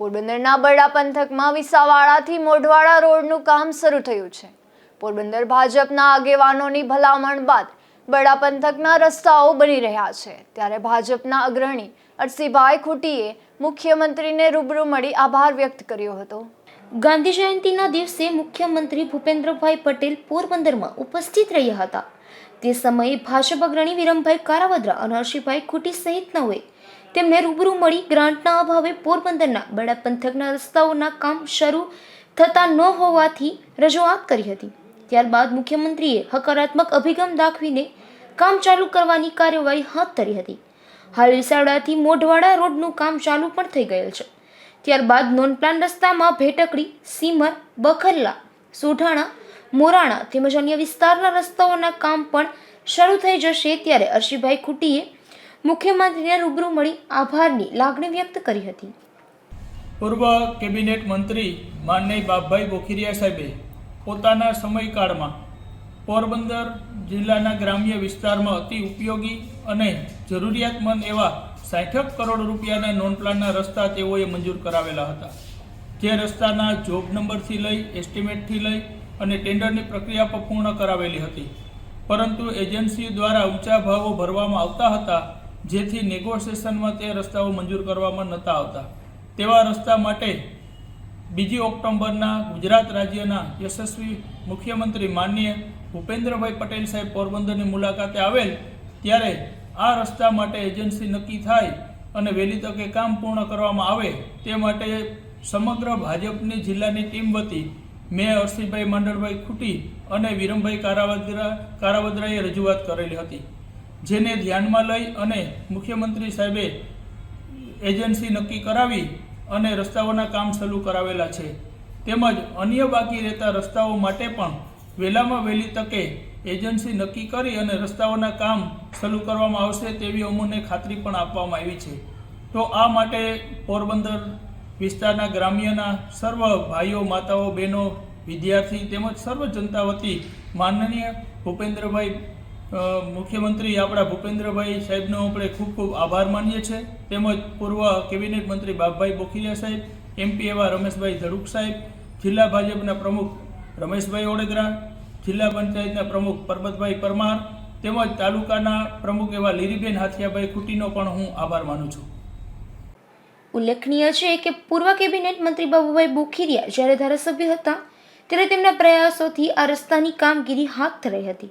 પોરબંદરના બરડા પંથકમાં વિસાવાડાથી મોઢવાડા રોડનું કામ શરૂ થયું છે. પોરબંદર ભાજપના આગેવાનોની ભલામણ બાદ બરડા પંથકના રસ્તાઓ બની રહ્યા છે. ત્યારે ભાજપના અગ્રણી અરસીભાઈ ખૂટીએ મુખ્યમંત્રીને રૂબરૂ મળી આભાર વ્યક્ત કર્યો હતો. ગાંધી જયંતિના દિવસે મુખ્યમંત્રી ભૂપેન્દ્રભાઈ પટેલ પોરબંદરમાં ઉપસ્થિત રહ્યા હતા. તે સમયે ભાજપ અગ્રણી વિરમભાઈ કારાવદ્રા અને હર્ષિભાઈ ખૂટી સહિતનાઓએ તેમને રૂબરૂ મળી ગ્રાન્ટના અભાવે પોરબંદરના બડા પંથકના રસ્તાઓના કામ શરૂ થતા ન હોવાથી રજૂઆત કરી હતી. ત્યારબાદ મુખ્યમંત્રીએ હકારાત્મક અભિગમ દાખવીને કામ ચાલુ કરવાની કાર્યવાહી હાથ ધરી હતી. હાલ વિસાવડાથી મોઢવાડા રોડનું કામ ચાલુ પણ થઈ ગયેલ છે. ત્યારબાદ નોન પ્લાન રસ્તામાં ભેટકડી, સીમર બખરલા સોઢાણા, મોરાણા તેમજ અન્ય વિસ્તારના રસ્તાઓના કામ પણ શરૂ થઈ જશે ત્યારે અર્શીભાઈ ખૂટીએ મુખ્યમંત્રીને રૂબરૂ મળી આભારની લાગણી વ્યક્ત કરી હતી. પૂર્વ કેબિનેટ મંત્રી માનનીય બાપભાઈ બોખીરિયા સાહેબે પોતાના સમયકાળમાં પોરબંદર જિલ્લાના ગ્રામ્ય વિસ્તારમાં અતિ ઉપયોગી અને જરૂરિયાતમંદ એવા સાઠક કરોડ રૂપિયાના નોન પ્લાનના રસ્તા તેઓએ મંજૂર કરાવેલા હતા. જે રસ્તાના જોબ નંબરથી લઈ, એસ્ટિમેટથી લઈ અને ટેન્ડરની પ્રક્રિયા પણ પૂર્ણ કરાવેલી હતી. પરંતુ એજન્સી દ્વારા ઊંચા ભાવો ભરવામાં આવતા હતા જેથી નેગોશિએશનમાં તે રસ્તાઓ મંજૂર કરવામાં નહોતા આવતા. તેવા રસ્તા માટે બીજી ઓક્ટોબરના ગુજરાત રાજ્યના યશસ્વી મુખ્યમંત્રી માનનીય ભૂપેન્દ્રભાઈ પટેલ સાહેબ પોરબંદરની મુલાકાતે આવેલ ત્યારે આ રસ્તા માટે એજન્સી નક્કી થાય અને વહેલી તકે કામ પૂર્ણ કરવામાં આવે તે માટે સમગ્ર ભાજપની જિલ્લાની ટીમ વતી મેં અરસીભાઈ માંડળભાઈ ખૂટી અને વિરમભાઈ કારાવદ્રા કારાવદ્રાએ રજૂઆત કરેલી હતી. જેને ધ્યાનમાં લઈ અને મુખ્યમંત્રી સાહેબે એજન્સી નક્કી કરાવી અને રસ્તાઓના કામ શરૂ કરાવેલા છે. તેમજ અન્ય બાકી રહેતા રસ્તાઓ માટે પણ વહેલામાં વહેલી તકે એજન્સી નક્કી કરી અને રસ્તાઓના કામ શરૂ કરવામાં આવશે તેવી અમોને ખાતરી પણ આપવામાં આવી છે. તો આ માટે પોરબંદર વિસ્તારના ગ્રામ્યના સર્વ ભાઈઓ, માતાઓ, બહેનો, વિદ્યાર્થી તેમજ સર્વ જનતા વતી માનનીય ભૂપેન્દ્રભાઈ મુખ્યમંત્રી આપણા ભૂપેન્દ્રભાઈ સાહેબનો આપણે ખૂબ ખૂબ આભાર માનીએ છીએ. તેમજ પૂર્વ કેબિનેટ મંત્રી બાપભાઈ બોખીરિયા સાહેબ, એમપી એવા રમેશભાઈ ધડુક સાહેબ, જિલ્લા ભાજપના પ્રમુખ રમેશભાઈ ઓડેદરા જિલ્લા પંચાયતના પ્રમુખ પરબતભાઈ પરમાર, તેમજ તાલુકાના પ્રમુખ એવા લીરીબેન હાથિયાભાઈ ખૂટીનો પણ હું આભાર માનું છું. ઉલ્લેખનીય છે કે પૂર્વ કેબિનેટ મંત્રી બાબુભાઈ બોખીરિયા જ્યારે ધારાસભ્ય હતા, ત્યારે તેમના પ્રયાસોથી આ રસ્તાની કામગીરી હાથ ધરાઈ હતી.